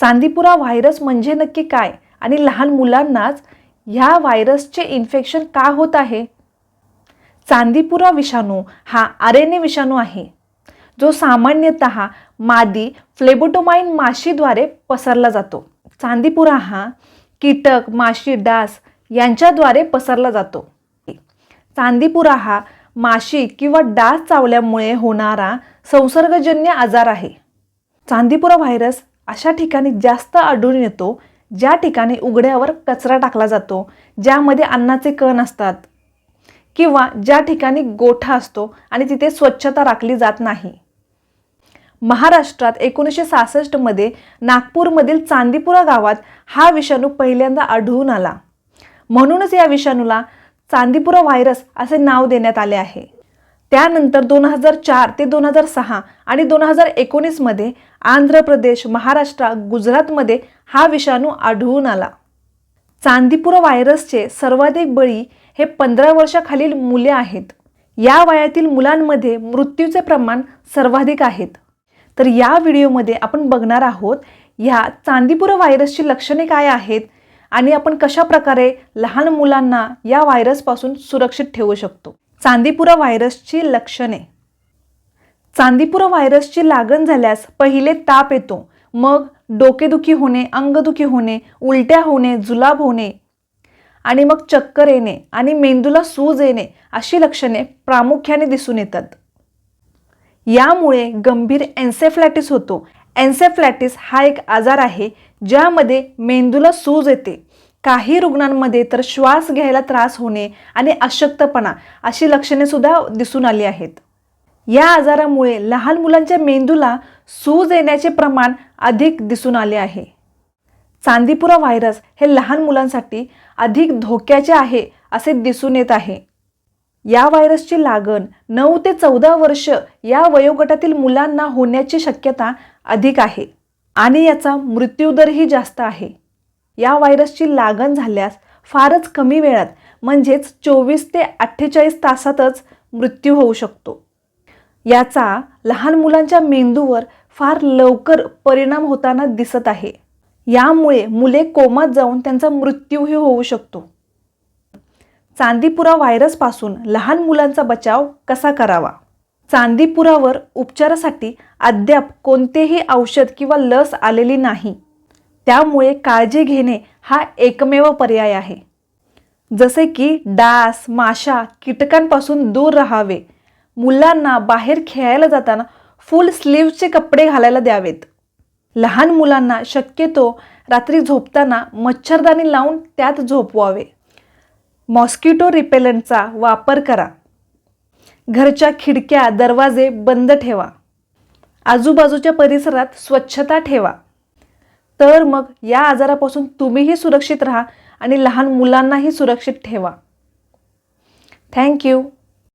Chandipura virus म्हणजे नक्की काय? आणि लहान मुलांनाच ह्या व्हायरसचे इन्फेक्शन का होत आहे? चांदीपुरा विषाणू हा आर एन ए विषाणू आहे जो सामान्यतः मादी फ्लेबोटोमाइन माशीद्वारे पसरला जातो. चांदीपुरा हा कीटक माशी डास यांच्याद्वारे पसरला जातो. चांदीपुरा हा माशी किंवा डास चावल्यामुळे होणारा संसर्गजन्य आजार आहे. चांदीपुरा व्हायरस अशा ठिकाणी जास्त आढळून येतो ज्या ठिकाणी उघड्यावर कचरा टाकला जातो ज्यामध्ये अन्नाचे कण असतात किंवा ज्या ठिकाणी गोठा असतो आणि तिथे स्वच्छता राखली जात नाही. महाराष्ट्रात एकोणीसशे सहासष्टमध्ये नागपूरमधील चांदीपुरा गावात हा विषाणू पहिल्यांदा आढळून आला. म्हणूनच या विषाणूला चांदीपुरा व्हायरस असे नाव देण्यात आले आहे. त्यानंतर दोन हजार चार ते दोन हजार सहा आणि दोन हजार एकोणीसमध्ये आंध्र प्रदेश महाराष्ट्र गुजरातमध्ये हा विषाणू आढळून आला. चांदीपूर व्हायरसचे सर्वाधिक बळी हे पंधरा वर्षाखालील मुले आहेत. या वयातील मुलांमध्ये मृत्यूचे प्रमाण सर्वाधिक आहेत. तर या व्हिडिओमध्ये आपण बघणार आहोत ह्या चांदीपूर व्हायरसची लक्षणे काय आहेत आणि आपण कशा प्रकारे लहान मुलांना या व्हायरसपासून सुरक्षित ठेवू शकतो. चांदीपुरा व्हायरसची लक्षणे. चांदीपुरा व्हायरसची लागण झाल्यास पहिले ताप येतो. मग डोकेदुखी होणे अंगदुखी होणे उलट्या होणे जुलाब होणे आणि मग चक्कर येणे आणि मेंदूला सूज येणे अशी लक्षणे प्रामुख्याने दिसून येतात. यामुळे गंभीर एन्सेफ्लॅटिस होतो. एन्सेफ्लॅटिस हा एक आजार आहे ज्यामध्ये मेंदूला सूज येते. काही रुग्णांमध्ये तर श्वास घ्यायला त्रास होणे आणि अशक्तपणा अशी लक्षणे सुद्धा दिसून आली आहेत. या आजारामुळे लहान मुलांच्या मेंदूला सूज येण्याचे प्रमाण अधिक दिसून आले आहे. चांदीपुरा व्हायरस हे लहान मुलांसाठी अधिक धोक्याचे आहे असे दिसून येत आहे. या व्हायरसची लागण नऊ ते चौदा वर्ष या वयोगटातील मुलांना होण्याची शक्यता अधिक आहे आणि याचा मृत्यूदरही जास्त आहे. या व्हायरसची लागण झाल्यास फारच कमी वेळात म्हणजेच चोवीस ते अठ्ठेचाळीस तासातच मृत्यू होऊ शकतो. याचा लहान मुलांच्या मेंदूवर फार लवकर परिणाम होताना दिसत आहे. यामुळे मुले कोमात जाऊन त्यांचा मृत्यूही होऊ शकतो. चांदीपुरा व्हायरसपासून लहान मुलांचा बचाव कसा करावा? चांदीपुरावर उपचारासाठी अद्याप कोणतेही औषध किंवा लस आलेली नाही. त्यामुळे काळजी घेणे हा एकमेव पर्याय आहे. जसे की डास माशा कीटकांपासून दूर राहावे. मुलांना बाहेर खेळायला जाताना फुल स्लीव्हचे कपडे घालायला द्यावेत. लहान मुलांना शक्यतो रात्री झोपताना मच्छरदाणी लावून त्यात झोपवावे. मॉस्किटो रिपेलंटचा वापर करा. घरच्या खिडक्या दरवाजे बंद ठेवा. आजूबाजूच्या परिसरात स्वच्छता ठेवा. तर मग या आजारापासून तुम्हीही सुरक्षित राहा आणि लहान मुलांनाही सुरक्षित ठेवा. थँक्यू